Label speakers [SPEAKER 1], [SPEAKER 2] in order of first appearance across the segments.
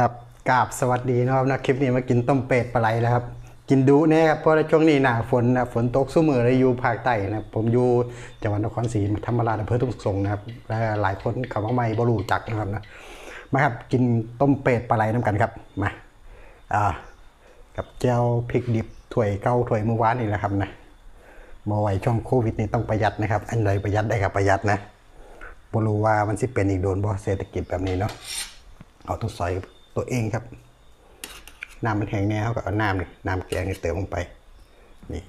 [SPEAKER 1] ครับกาบสวัสดีนะครับนะคลิปนี้มากินต้มเป็ดปลาไหลแล้วครับ กินดุเนี่ยครับเพราะช่วงนี้หนาฝนนะฝนตกสู้มือเลยอยู่ภาคใต้นะผมอยู่จังหวัดนครศรีธรรมราชอำเภอทุ่งสงนะครับและหลายคนเขาว่าไม่บรูจักนะครับนะมาครับกินต้มเป็ดปลาไหลน้ำกันครับมาอ่ากับแจ่วพริกดิบถ้วยเก้าถ้วยเมื่อวานนี่แหละครับนะมาไว้ช่วงโควิดนี่ต้องประหยัดนะครับ อันใดประหยัดได้ครับประหยัดนะบรูว่ามันสิเป็นอีกโดนบ่เศรษฐกิจแบบนี้เนาะเอาตัวซอย ตัวเองครับ น้ำมันแห้งแน่เขาก็เอาน้ำนี่น้ำแกงนี่เติมลงไปนี่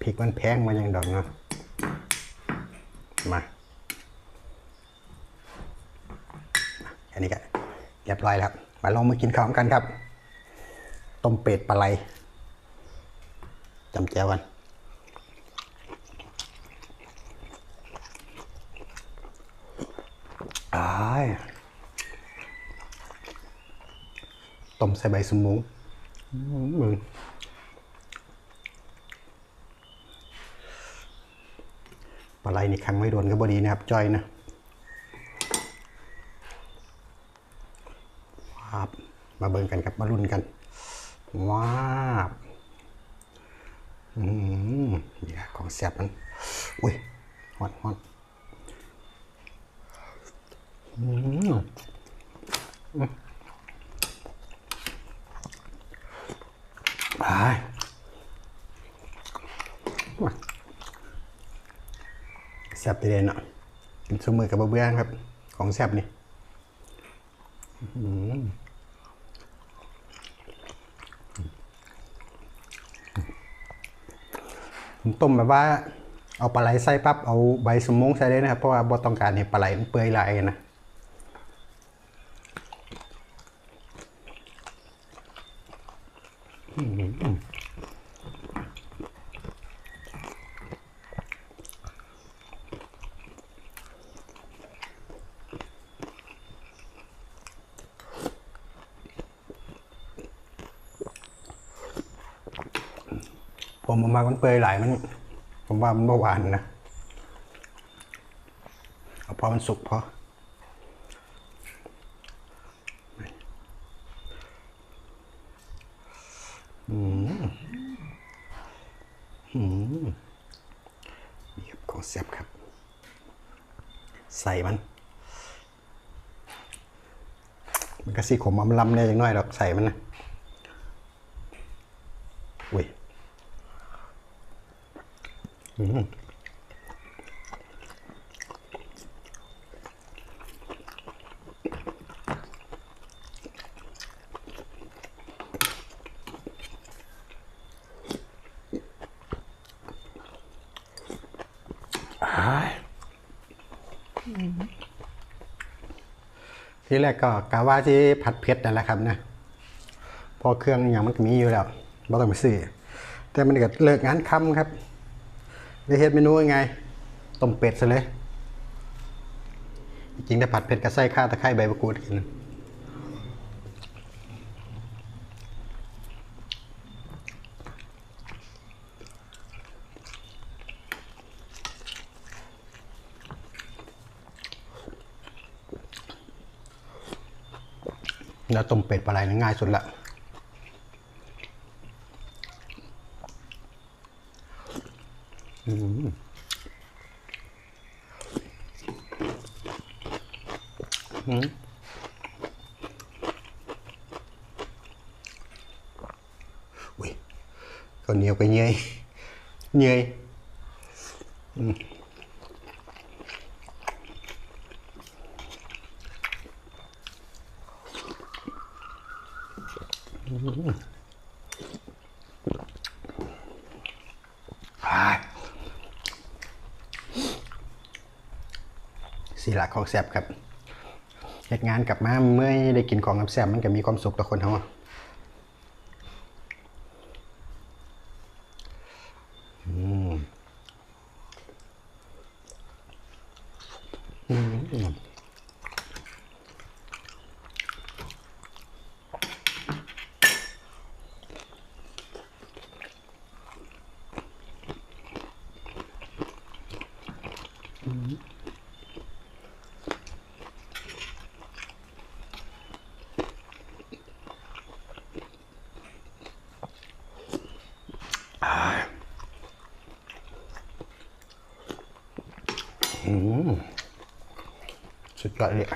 [SPEAKER 1] พริกมันแพงมาอย่างดอกเนาะมาอันนี้ก็เรียบร้อยแล้วครับมาลองมากินข้าวกันครับ ต้มเป็ดปลาไหลจำแจวกัน ต้มใส่ใบสมุงอื้อมึงปลาไหลนี่ครั้งไม่โดนก็บดีนะครับ จอยนะว้าบมาเบิ่งกันครับมารุ่นกันว้าบอืมเนี่ยของแซ่บมันอุ้ยฮอตฮอต ไปแซ่บทีเดียเนาะกินสมือกับเบื้องครับ ของแซ่บนี่ผมต้มแบบว่า เอาปลาไหลใส่ปั๊บเอาใบสมงใส่เลยนะครับ เพราะว่าบ่ต้องการให้ปลาไหลมันเปื่อยไหลายนะ ผ มเอามามันเปื่อยไหลายมัน ผมว่ามันเบาหวานนะเอาพอมันสุกพออืมอืมนี่ครับของแซ่บครับ ใส่มัน มันก็สีขมอำลำเนี่ยอย่างน้อยดอกใส่มันนะอุ้ย ที่แรกก็กะว่าที่ผัดเผ็ดนั่นแหละครับนะพอเครื่องอย่างมันก็มีอยู่แล้วบ่ต้องไปซื้อแต่มันก็เลิกงานค่ำครับ ได้เฮ็ดเมนูยังไงต้มเป็ดซะเลย จริงแต่ผัดเผ็ดก็ใส่ข้าวตะไคร้ใบมะกรูดกินแล้วต้มเป็ดปลาไหลง่ายสุดละ อุ้ยข้าวเหนียวก็เหนื่อยเหนื่อยอืมอ่า สีหลักของแซบครับเหตุงานกลับมาเมื่อได้กินของแซบมันก็มีความสุขต่อคนทั้งอ à. อืมสุดยอดเลย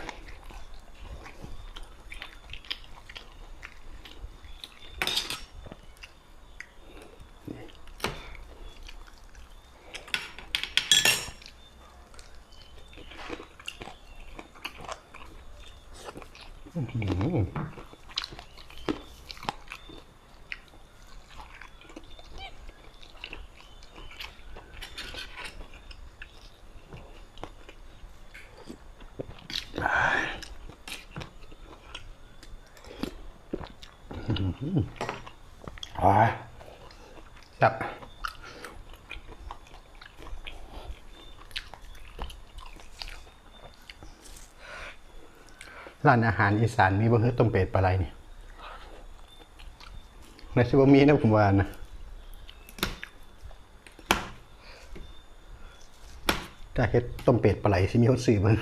[SPEAKER 1] 嗯。Mm hmm. ร้านอาหารอีสานมีบ่เฮือต้มเป็ดปลาไหลเนี่ในชิบมีนะผมว่านะถ้าเฮ็ดต้มเป็ดปลาไหลสิมีคนซื้อมัน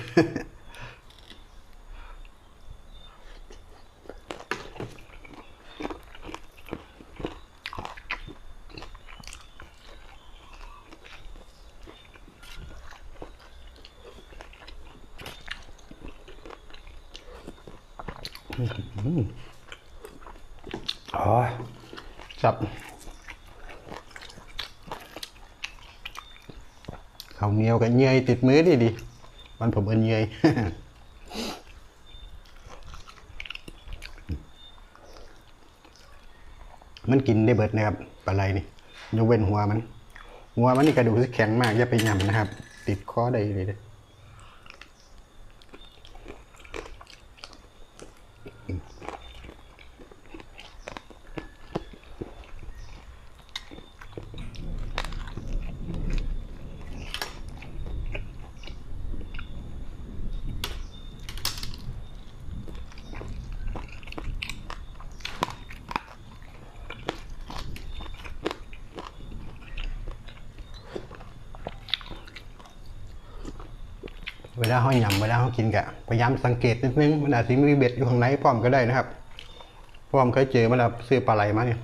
[SPEAKER 1] อ๋อจับข้าวเหนียวกับเยื่อยติดมือดีดีมันผมเอินเยื่อยมันกินได้เบิดนะครับปลาไหลนี่ยกเว้นหัวมัน หัวมันนี่กระดูกสิแข็งมากอย่าไปยำนะครับ ติดคอได้เลย เด้อเวลาเขายำเวลาเขากินกะพยายามสังเกตนิดนึงมันอาจจะมีเบ็ดอยู่ข้างในพร้อมก็ได้นะครับพร้อมเคยเจอมาแล้วซื้อปลาไหลมาเนี่ย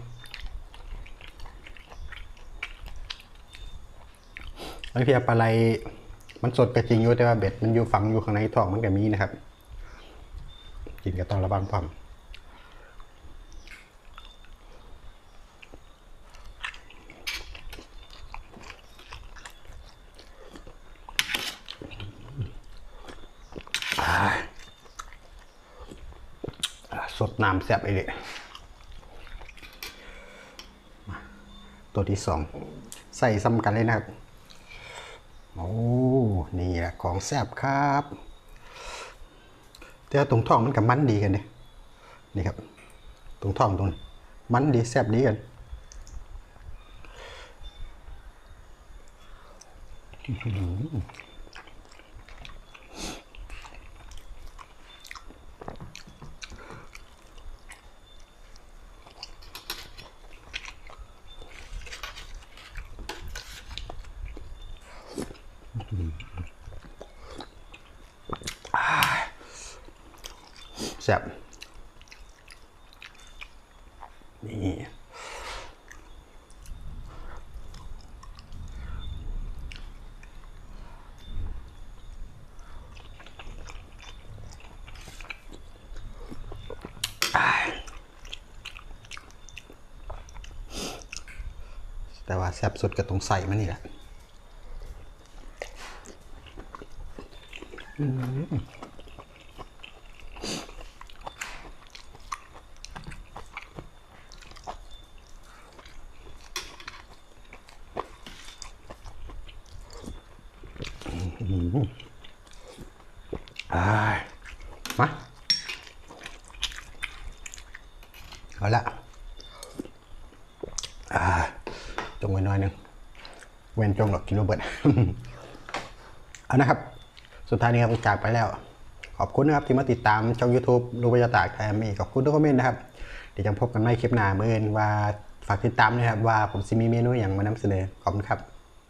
[SPEAKER 1] บางทีปลาไหลมันสดก็จริงอยู่แต่ว่าเบ็ดมันอยู่ฝังอยู่ข้างในท้องมันก็มีนะครับ กินก็ต้องระวังพร้อม สดน้ำแซ่บอ้เลยตัวที่สองใส่ซ้ำกันเลยนะครับ โอ้ นี่แหละของแซ่บครับ แต่าตรงท้องมันกับมันดีกันเนี่ยนี่ครับ ตรงท้องตรงนี้มันดีแซ่บดีกัน แซ่บนี่แต่ว่าแซ่บสุดก็ตรงใส่มันนี่แหละอ่า มาเอาละอ่าจงไว้น้อยหนึ่งเว้นจงหรอกกินโรเบิร์ตเอานะครับ สุดท้ายนี้ครับจากไปแล้ว ขอบคุณนะครับที่มาติดตามช่อง YouTube รูปยาตากไทยมีขอบคุณทุกคอมเมนต์นะครับ เดี๋ยวจะพบกันใหม่คลิปหน้าเมื่อนว่าฝากติดตามนะครับว่าผมจะมีเมนูอย่างมานำเสนอขอบคุณครับ